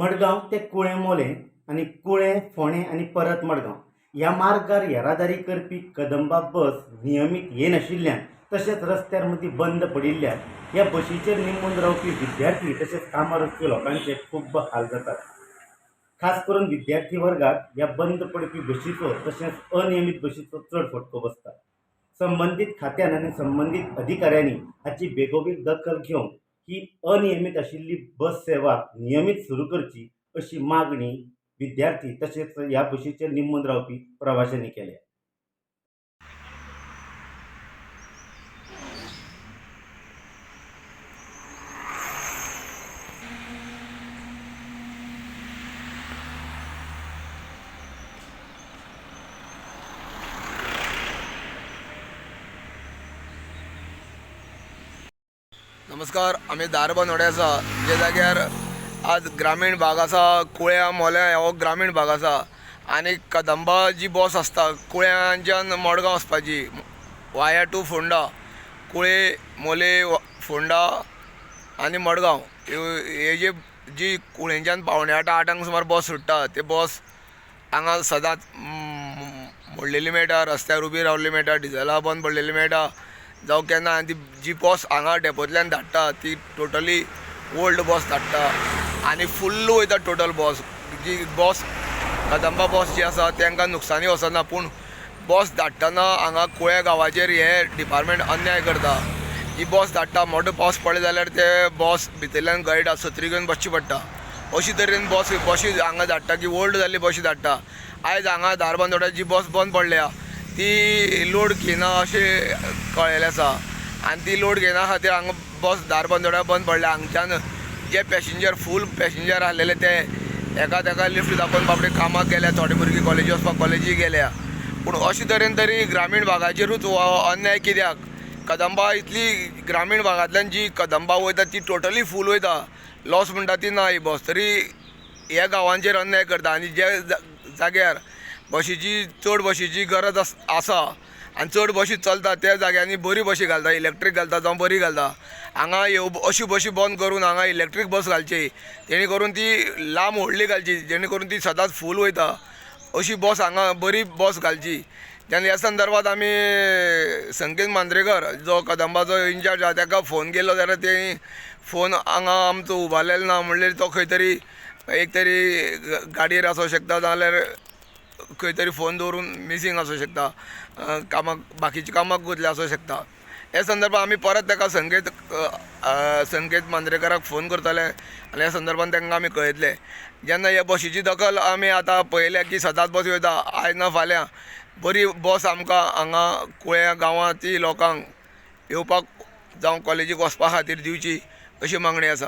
मडगांव ते कुळें आणि आनी फोणे आणि आनी परत मडगांव. ह्या मार्गार येरादारी करपी कदंबा बस नियमीत येनाशिल्ल्यान तशेंच रस्त्यार मदीं बंद पडिल्ल्यान ह्या बशीचेर निमून रावपी विद्यार्थी तशेंच कामार वचपी लोकांचे खूब हाल जातात. खास करून विद्यार्थी वर्गाक ह्या बंद पडपी बशीचो तशेंच अनियमीत बशीचो चड फटको बसता संबंदीत खात्यान आनी संबंदीत अधिकाऱ्यांनी हाची बेगोबेग दखल घेवन ही अनियमीत आशिल्ली बस सेवा नियमीत सुरू करची अशी मागणी विद्यार्थी तशेंच ह्या बशीचेर निमून रावपी प्रवाशांनी केल्या नमस्कार आमी दारबांदोडे आसा जे जाग्यार आज ग्रामीण भाग आसा कुळ्या मोल्या हो ग्रामीण भाग आसा आनी कदंबा जी बस आसता कुळ्यांच्यान मडगांव वचपाची वाया टू फोंडा कुळे मोले फोंडा आनी मडगांव. हे जे जी कुळेंच्यान पावणे आठ आठांक सुमार बस सुट्टा ते बस हांगा सदांच मोडलेली मेळटा रस्त्यार उबी रावल्ली मेळटा डिझला बंद पडलेली मेळटा जावं केन्ना ती जी बस हांगा डेपोंतल्यान धाडटा ती टोटली ओल्ड बस धाडटा. आनी फुल्ल वयता टोटल बस. जी बस कदंबा बस जी आसा तांकां नुकसानी वचना पूण बस धाडटना हांगा कुळ्या गांवाचेर हे डिपार्टमेंट अन्याय करता. ही बस धाडटा मोठो पावस पडलो जाल्यार ते बस भितरल्यान गळटा सत्री घेवन बसची पडटा. अशे तरेन बस बशी हांगा धाडटा की ओल्ड जाल्ली बशी धाडटा. आयज हांगा धारबांदोड्या जी बस बंद पडल्या ती लोड घेना अशें कळयलें आसा आनी ती लोड घेना खातीर हांगा बस धारबांदोड्या बंद पडल्या. हांगच्यान जे पॅसेंजर फूल पॅसेंजर आसलेले ते एका तेका लिफ्ट दाखोवन बाबडे कामाक गेल्या. थोडे भुरगीं कॉलेजी वचपाक कॉलेजी गेल्या. पूण अशे तरेन तरी ग्रामीण भागाचेरूच हो अन्याय कित्याक? कदंबा इतली ग्रामीण भागांतल्यान जी कदंबा वयता ती टोटली फूल वयता. लॉस म्हणटा ती ना ही बस. तरी ह्या गांवांचेर अन्याय करता. आनी जे जा- जाग्यार बशीची चड बशीची गरज आस आसा. आनी चड बशी चलता त्या जाग्यांनी बरी बशी घालता इलेक्ट्रीक घालता जावं बरी घालता. हांगा ह्यो अशी बशी बंद करून हांगा इलेक्ट्रीक बस घालची. जेणे करून ती लांब व्हडली घालची जेणे करून ती सदांच फूल वयता. अशी बस हांगा बरी बस घालची. तेन्ना ह्या संदर्भात आमी संकेत मांद्रेकर जो कदंबाचो इन्चार्ज आहा ताका फोन केलो जाल्यार तेणी फोन हांगा आमचो उबारलेलो ना म्हणल्यार तो खंय तरी एक तरी गाडयेर आसूं शकता जाल्यार खंय तरी फोन दवरून मिसींग आसूं शकता कामाक बाकीच्या कामाक गुंतले आसूं शकता. हे संदर्भात आमी परत ताका संकेत संकेत मांद्रेकराक फोन करतले आनी ह्या संदर्भात तांकां आमी कळयतले जेन्ना ह्या बशीची दखल आमी आतां पळयल्या की सदांच बस वयता आयज ना फाल्यां. बरी बस आमकां हांगा कुळ्या गांवांतली लोकांक येवपाक जावं कॉलेजीक वचपा खातीर दिवची अशी मागणी आसा.